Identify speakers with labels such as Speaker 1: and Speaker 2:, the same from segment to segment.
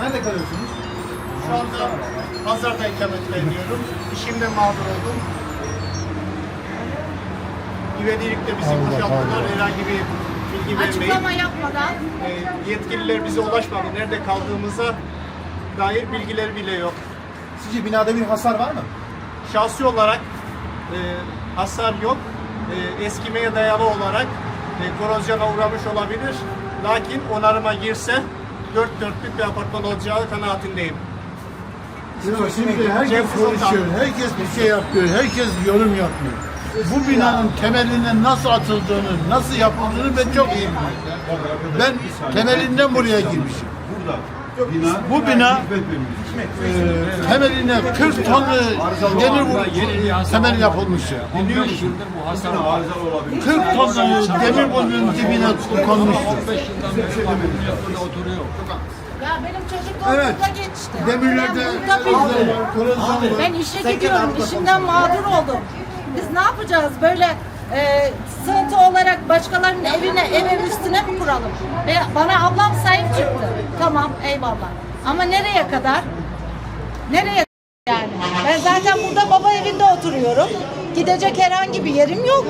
Speaker 1: Nerede kalıyorsunuz?
Speaker 2: Şu anda pazarda ikamet ediyorum. İşimden mağdur oldum. İvedilikte bizi boşalttılar. Herhangi bir bilgi vermeyip
Speaker 3: Açıklama yapmadan
Speaker 2: e, yetkililer bize ulaşmadı. Nerede kaldığımıza dair bilgiler bile yok.
Speaker 1: Sizce binada bir hasar var mı?
Speaker 2: Şahsi olarak e, hasar yok. E, eskimeye dayalı olarak e, korozyona uğramış olabilir. Lakin onarıma girse dört dörtlük bir apartman olacağı kanaatindeyim.
Speaker 4: Şimdi herkes konuşuyor, herkes bir şey yapıyor, herkes yorum yapıyor. Bu binanın temelinin nasıl atıldığını, nasıl yapıldığını ben çok iyi biliyorum. Ben temelinden buraya girmişim. Bu bina e, temeline 40 tonlu demir temel yapılmış.
Speaker 5: Dinliyor musun? Bu hasar arızalı olabilir.
Speaker 4: 40 tonlu demir bunun dibine konmuştur.
Speaker 5: 15 yıldan beri bak bu yapıda oturuyor.
Speaker 3: ya benim çocukluğum
Speaker 4: Evet.
Speaker 3: burada geçti.
Speaker 4: Demirlerde.
Speaker 3: Ben işe gidiyorum, işimden mağdur oldum. Biz ne yapacağız? Böyle e, sığıntı olarak başkalarının evine, ev ev üstüne mi kuralım? Ve bana ablam sahip çıktı. Tamam, eyvallah. Ama nereye kadar? Nereye yani? Ben zaten burada baba evinde oturuyorum. Gidecek herhangi bir yerim yok.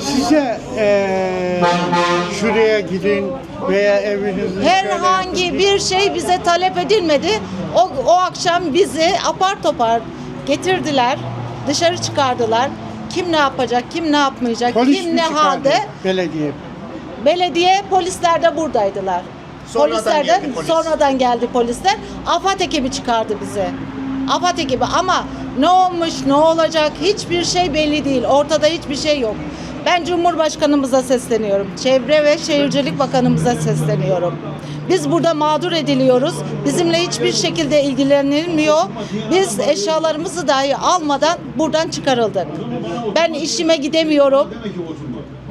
Speaker 6: Size eee, şuraya gidin veya evinizin
Speaker 3: Herhangi bir şey bize talep edilmedi. O, o akşam bizi apar topar getirdiler. Dışarı çıkardılar. Kim ne yapacak, kim ne yapmayacak,
Speaker 6: polis
Speaker 3: kim
Speaker 6: mi
Speaker 3: ne
Speaker 6: çıkardı?
Speaker 3: halde.
Speaker 6: Belediye.
Speaker 3: Belediye, polisler de buradaydılar.
Speaker 2: Sonradan
Speaker 3: polisler de
Speaker 2: geldi polis.
Speaker 3: sonradan geldi polisler. AFAD ekibi çıkardı bizi. AFAD ekibi ama ne olmuş, ne olacak hiçbir şey belli değil. Ortada hiçbir şey yok. Ben Cumhurbaşkanımıza sesleniyorum. Çevre ve Şehircilik Bakanımıza sesleniyorum. Biz burada mağdur ediliyoruz. Bizimle hiçbir şekilde ilgilenilmiyor. Biz eşyalarımızı dahi almadan buradan çıkarıldık. Ben işime gidemiyorum.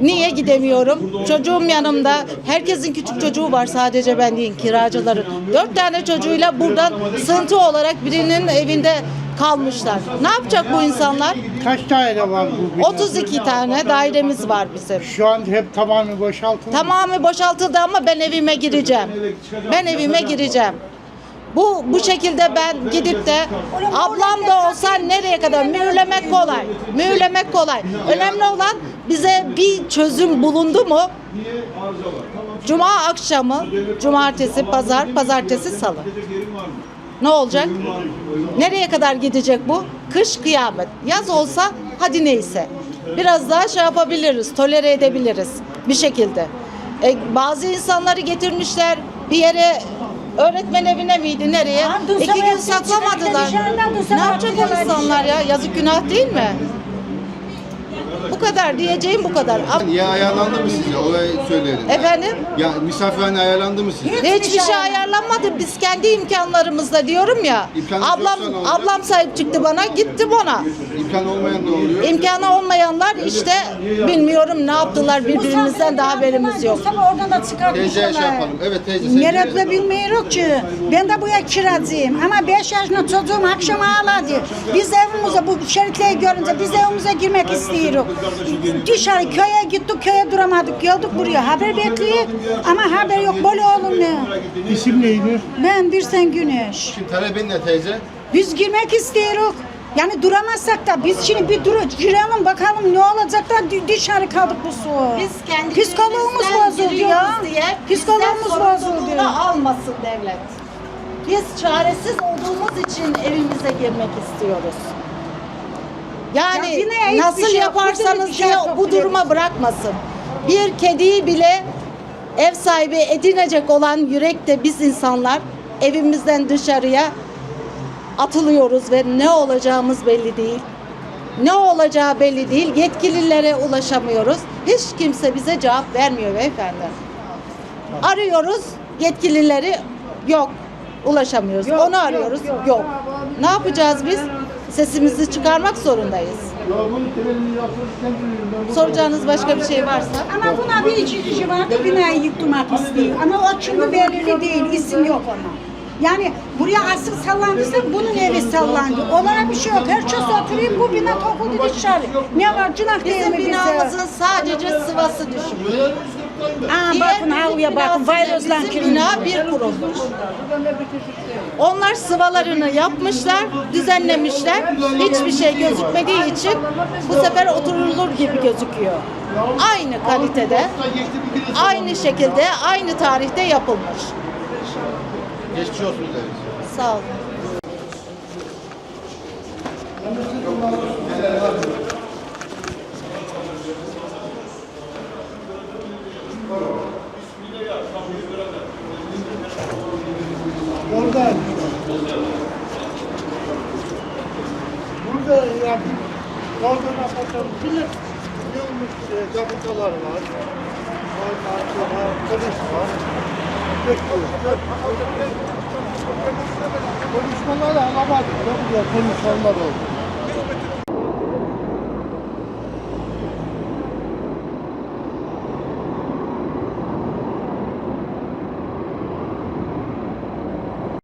Speaker 3: Niye gidemiyorum? Çocuğum yanımda. Herkesin küçük çocuğu var sadece ben değil kiracıların. Dört tane çocuğuyla buradan sığıntı olarak birinin evinde kalmışlar. Ne yapacak bu insanlar?
Speaker 6: Kaç daire var bu binada?
Speaker 3: 32 tane dairemiz var bizim.
Speaker 6: Şu an hep tamamı boşaltıldı.
Speaker 3: Tamamı boşaltıldı ama ben evime gireceğim. Ben evime gireceğim. Bu bu şekilde ben gidip de ablam da olsa nereye kadar mühürlemek kolay. Mühürlemek kolay. Önemli olan bize bir çözüm bulundu mu? Cuma akşamı, cumartesi, pazar, pazartesi, salı. Ne olacak? Nereye kadar gidecek bu? Kış kıyamet. Yaz olsa hadi neyse. Biraz daha şey yapabiliriz, tolere edebiliriz bir şekilde. E, bazı insanları getirmişler bir yere öğretmen evine miydi nereye?
Speaker 7: Aa,
Speaker 3: İki gün saklamadılar. Ne yapacak o insanlar ya? Yazık günah değil mi? Bu kadar diyeceğim bu kadar.
Speaker 8: Ya ayarlandı mı size? Orayı söyleyelim.
Speaker 3: Efendim?
Speaker 8: Ya misafirhane ayarlandı mı size?
Speaker 3: Hiçbir şey ayarlanmadı. Biz kendi imkanlarımızla diyorum ya.
Speaker 8: İmkanınız
Speaker 3: Ablam
Speaker 8: yoksa ne olacak?
Speaker 3: ablam sahip çıktı bana, gittim ona.
Speaker 8: İmkan olmayan ne oluyor?
Speaker 3: İmkanı olmayanlar işte bilmiyorum ne yaptılar birbirimizden de haberimiz yok.
Speaker 7: Sabah oradan da çıkartmışlar.
Speaker 8: Teyze şey yapalım. Evet teyze sen
Speaker 7: Nerede bilmiyorum ki. Ben de buraya kiracıyım. Ama 5 yaşında çocuğum akşam ağladı. Biz evimize bu şeritleri görünce biz evimize girmek istiyoruz. Dışarı köye gittik köye duramadık. Geldik buraya haber bekliyoruz. Ama haber yok böyle olmuyor.
Speaker 6: İsim neydi?
Speaker 7: Ben bir sen güneş.
Speaker 8: Şimdi talebin ne teyze?
Speaker 7: Biz girmek istiyoruz. Yani duramazsak da biz şimdi bir dur girelim bakalım ne olacak da dı- dışarı kaldık bu su.
Speaker 3: Biz kendi
Speaker 7: Psikologumuz bozuldu ya.
Speaker 3: Diye
Speaker 7: Psikologumuz bozuldu.
Speaker 3: almasın devlet. Biz çaresiz olduğumuz için evimize girmek istiyoruz. Yani
Speaker 7: Ya yine hiçbir
Speaker 3: nasıl
Speaker 7: şey yok.
Speaker 3: yaparsanız
Speaker 7: Bir şey
Speaker 3: diye
Speaker 7: yok.
Speaker 3: bu duruma bırakmasın. Bir kediyi bile ev sahibi edinecek olan yürekte biz insanlar evimizden dışarıya atılıyoruz ve ne olacağımız belli değil. Ne olacağı belli değil. Yetkililere ulaşamıyoruz. Hiç kimse bize cevap vermiyor beyefendi. Arıyoruz yetkilileri yok. Ulaşamıyoruz. Onu arıyoruz. Yok, Ne yapacağız biz? Sesimizi çıkarmak zorundayız. Soracağınız başka bir şey varsa?
Speaker 7: Ama buna bir iki kişi vardı binayı yıktırmak istiyor. Ama o çünkü belirli değil, isim yok ona. Yani buraya asıl sallandıysa bunun evi sallandı. Onlara bir şey yok. Herkes oturuyor bu bina tokuldu dışarı. Ne var günah değil
Speaker 3: Bizim
Speaker 7: mi bize?
Speaker 3: binamızın sadece sıvası düşük.
Speaker 7: Aa,
Speaker 3: Diğer
Speaker 7: bakın havluya bakın.
Speaker 3: binasıyla
Speaker 7: Vayrozdan
Speaker 3: bizim
Speaker 7: kirli.
Speaker 3: bina bir kurulmuş. Onlar sıvalarını yapmışlar, düzenlemişler. Hiçbir şey gözükmediği için bu sefer oturulur gibi gözüküyor. Aynı kalitede, aynı şekilde, aynı tarihte yapılmış.
Speaker 8: Geçmiş olsun deriz.
Speaker 3: Sağ olun.
Speaker 4: Orada. Burada yani oradan apatalım. Bilir. Yılmış e, var. Bekliyor. Konuşmaları alamadık. Ne güzel konuşmalar oldu.